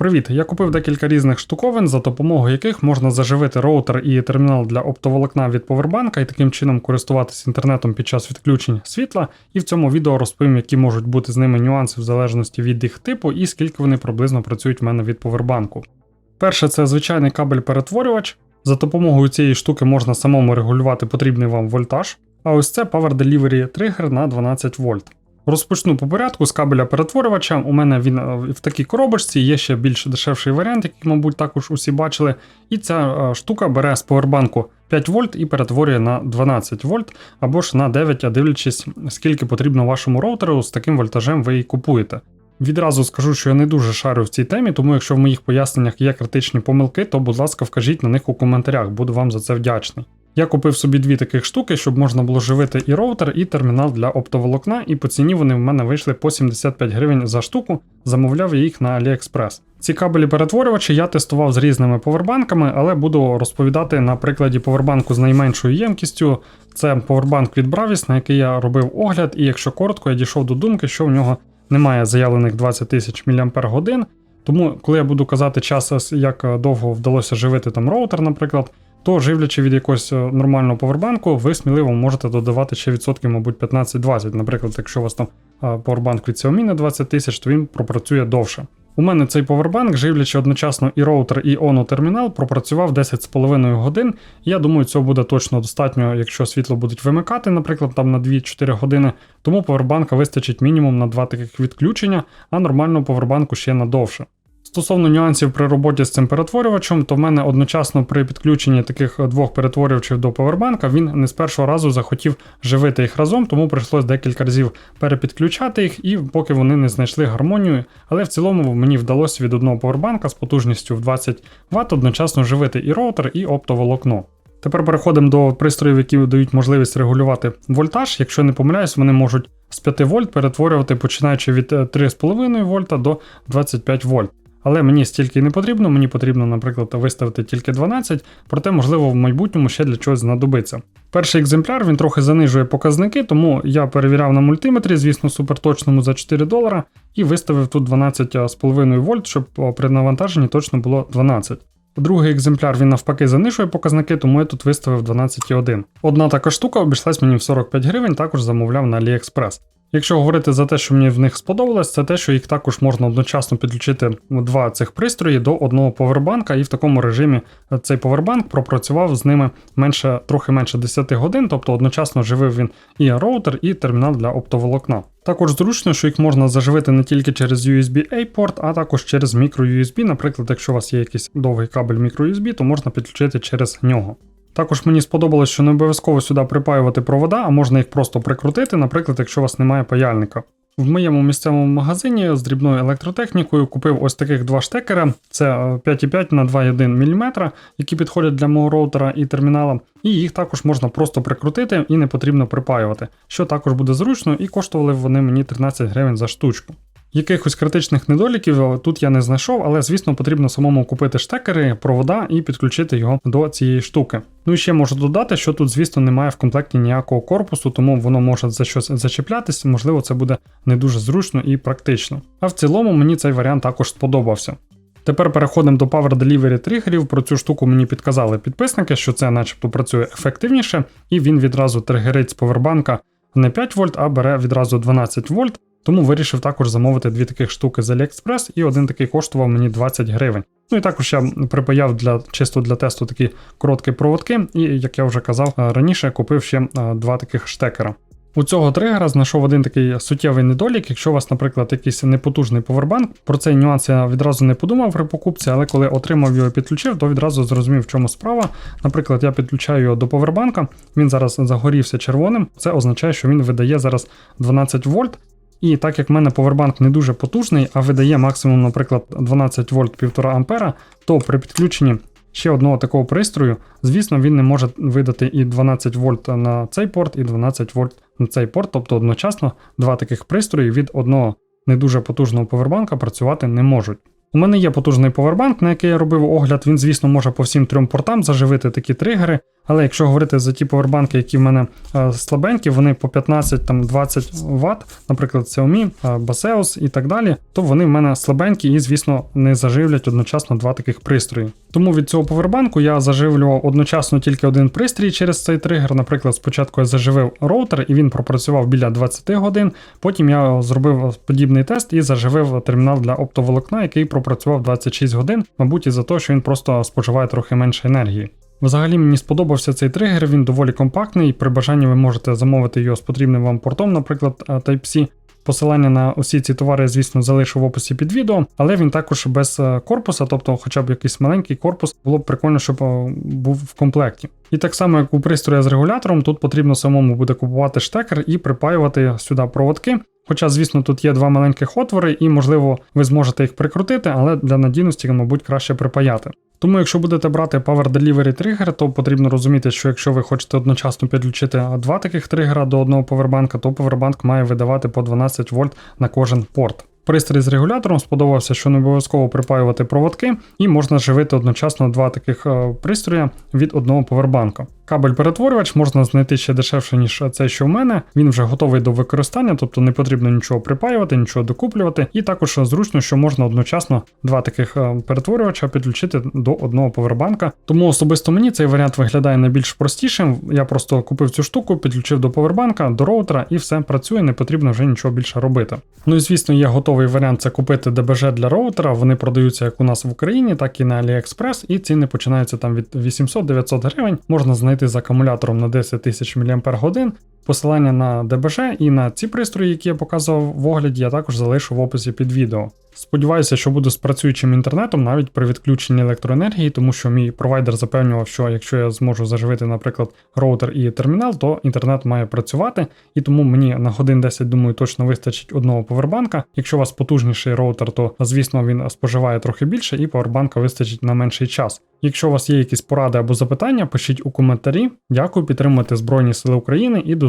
Привіт! Я купив декілька різних штуковин, за допомогою яких можна заживити роутер і термінал для оптоволокна від повербанка і таким чином користуватися інтернетом під час відключень світла. І в цьому відео розповім, які можуть бути з ними нюанси в залежності від їх типу і скільки вони приблизно працюють в мене від повербанку. Перше, це звичайний кабель-перетворювач. За допомогою цієї штуки можна самому регулювати потрібний вам вольтаж. А ось це Power Delivery тригер на 12 вольт. Розпочну по порядку з кабеля перетворювача. У мене він е, в такій коробочці, є ще більш дешевший варіант, який, мабуть, також усі бачили. І ця е, штука бере з повербанку 5 вольт і перетворює на 12 вольт або ж на 9, а дивлячись, скільки потрібно вашому роутеру, з таким вольтажем ви і купуєте. Відразу скажу, що я не дуже шарю в цій темі, тому якщо в моїх поясненнях є критичні помилки, то будь ласка, вкажіть на них у коментарях, буду вам за це вдячний. Я купив собі дві таких штуки, щоб можна було живити і роутер, і термінал для оптоволокна, і по ціні вони в мене вийшли по 75 гривень за штуку, замовляв я їх на AliExpress. Ці кабелі перетворювачі я тестував з різними повербанками, але буду розповідати на прикладі повербанку з найменшою ємкістю. Це повербанк від Bravis, на який я робив огляд, і якщо коротко, я дійшов до думки, що в нього немає заявлених 20 тисяч мАч. Тому, коли я буду казати час, як довго вдалося живити там роутер, наприклад то живлячи від якогось е, нормального повербанку, ви сміливо можете додавати ще відсотків, мабуть, 15-20. Наприклад, якщо у вас там повербанк від Xiaomi на 20 тисяч, то він пропрацює довше. У мене цей повербанк, живлячи одночасно і роутер, і оно термінал, пропрацював 10,5 годин. Я думаю, цього буде точно достатньо, якщо світло будуть вимикати, наприклад, там на 2-4 години. Тому повербанка вистачить мінімум на 2 таких відключення, а нормального повербанку ще на довше. Стосовно нюансів при роботі з цим перетворювачем, то в мене одночасно при підключенні таких двох перетворювачів до повербанка він не з першого разу захотів живити їх разом, тому прийшлось декілька разів перепідключати їх, і поки вони не знайшли гармонію. Але в цілому мені вдалося від одного повербанка з потужністю в 20 Вт одночасно живити і роутер, і оптоволокно. Тепер переходимо до пристроїв, які дають можливість регулювати вольтаж. Якщо не помиляюсь, вони можуть з 5 вольт перетворювати починаючи від 3,5 вольта до 25 вольт. Але мені стільки не потрібно, мені потрібно, наприклад, виставити тільки 12, проте, можливо, в майбутньому ще для чогось знадобиться. Перший екземпляр він трохи занижує показники, тому я перевіряв на мультиметрі, звісно, суперточному за 4 долара, і виставив тут 12,5 вольт, щоб при навантаженні точно було 12. Другий екземпляр він навпаки занижує показники, тому я тут виставив 12,1. Одна така штука обійшлась мені в 45 гривень, також замовляв на AliExpress. Якщо говорити за те, що мені в них сподобалось, це те, що їх також можна одночасно підключити два цих пристрої до одного повербанка, і в такому режимі цей повербанк пропрацював з ними менше, трохи менше 10 годин, тобто одночасно живив він і роутер, і термінал для оптоволокна. Також зручно, що їх можна заживити не тільки через USB-A порт, а також через microUSB. Наприклад, якщо у вас є якийсь довгий кабель microUSB, то можна підключити через нього. Також мені сподобалось, що не обов'язково сюди припаювати провода, а можна їх просто прикрутити, наприклад, якщо у вас немає паяльника. В моєму місцевому магазині з дрібною електротехнікою купив ось таких два штекера: це 5,5 на 2,1 мм, які підходять для мого роутера і термінала. І їх також можна просто прикрутити і не потрібно припаювати, що також буде зручно, і коштували вони мені 13 гривень за штучку. Якихось критичних недоліків тут я не знайшов, але звісно потрібно самому купити штекери, провода і підключити його до цієї штуки. Ну і ще можу додати, що тут, звісно, немає в комплекті ніякого корпусу, тому воно може за щось зачіплятися, можливо, це буде не дуже зручно і практично. А в цілому мені цей варіант також сподобався. Тепер переходимо до Power Delivery тригерів. Про цю штуку мені підказали підписники, що це начебто працює ефективніше, і він відразу тригерить з повербанка не 5 вольт, а бере відразу 12 вольт. Тому вирішив також замовити дві таких штуки з AliExpress, і один такий коштував мені 20 гривень. Ну і також я припаяв для чисто для тесту такі короткі проводки, і як я вже казав раніше, купив ще два таких штекера. У цього тригера знайшов один такий суттєвий недолік. Якщо у вас, наприклад, якийсь непотужний повербанк, про цей нюанс я відразу не подумав при покупці, але коли отримав його і підключив, то відразу зрозумів, в чому справа. Наприклад, я підключаю його до повербанка, він зараз загорівся червоним. Це означає, що він видає зараз 12 вольт. І так як в мене повербанк не дуже потужний, а видає максимум, наприклад, 12 вольт 1,5 ампера, то при підключенні ще одного такого пристрою, звісно, він не може видати і 12 вольт на цей порт, і 12 вольт на цей порт, тобто одночасно два таких пристрої від одного не дуже потужного повербанка працювати не можуть. У мене є потужний повербанк, на який я робив огляд, він, звісно, може по всім трьом портам заживити такі тригери, Але якщо говорити за ті повербанки, які в мене е, слабенькі, вони по 15-20 Вт, наприклад, Xiaomi, е, Baseus і так далі, то вони в мене слабенькі і, звісно, не заживлять одночасно два таких пристрої. Тому від цього повербанку я заживлював одночасно тільки один пристрій через цей тригер. Наприклад, спочатку я заживив роутер і він пропрацював біля 20 годин. Потім я зробив подібний тест і заживив термінал для оптоволокна, який пропрацював 26 годин, мабуть, із-за того, що він просто споживає трохи менше енергії. Взагалі мені сподобався цей тригер, він доволі компактний. При бажанні ви можете замовити його з потрібним вам портом, наприклад, е, Type-C. Посилання на усі ці товари, звісно, залишу в описі під відео, але він також без е, корпуса, тобто, хоча б якийсь маленький корпус, було б прикольно, щоб е, був в комплекті. І так само, як у пристрої з регулятором, тут потрібно самому буде купувати штекер і припаювати сюди проводки. Хоча, звісно, тут є два маленьких отвори, і, можливо, ви зможете їх прикрутити, але для надійності, мабуть, краще припаяти. Тому, якщо будете брати Power Delivery тригер, то потрібно розуміти, що якщо ви хочете одночасно підключити два таких тригера до одного повербанка, то повербанк має видавати по 12 вольт на кожен порт. Пристрій з регулятором сподобався, що не обов'язково припаювати проводки, і можна живити одночасно два таких е, пристрої від одного повербанка. Кабель-перетворювач можна знайти ще дешевше, ніж цей, що в мене. Він вже готовий до використання, тобто не потрібно нічого припаювати, нічого докуплювати. І також зручно, що можна одночасно два таких е, перетворювача підключити до одного повербанка. Тому особисто мені цей варіант виглядає найбільш простішим. Я просто купив цю штуку, підключив до повербанка, до роутера і все працює, не потрібно вже нічого більше робити. Ну і звісно, є готовий варіант це купити ДБЖ для роутера. Вони продаються як у нас в Україні, так і на AliExpress, і ціни починаються там від 800-900 гривень. Можна знайти з акумулятором на 10 тисяч мАч. Посилання на ДБЖ і на ці пристрої, які я показував в огляді, я також залишу в описі під відео. Сподіваюся, що буду з працюючим інтернетом навіть при відключенні електроенергії, тому що мій провайдер запевнював, що якщо я зможу заживити, наприклад, роутер і термінал, то інтернет має працювати, і тому мені на годин 10, думаю, точно вистачить одного повербанка. Якщо у вас потужніший роутер, то звісно він споживає трохи більше, і повербанка вистачить на менший час. Якщо у вас є якісь поради або запитання, пишіть у коментарі. Дякую, підтримуйте Збройні Сили України і до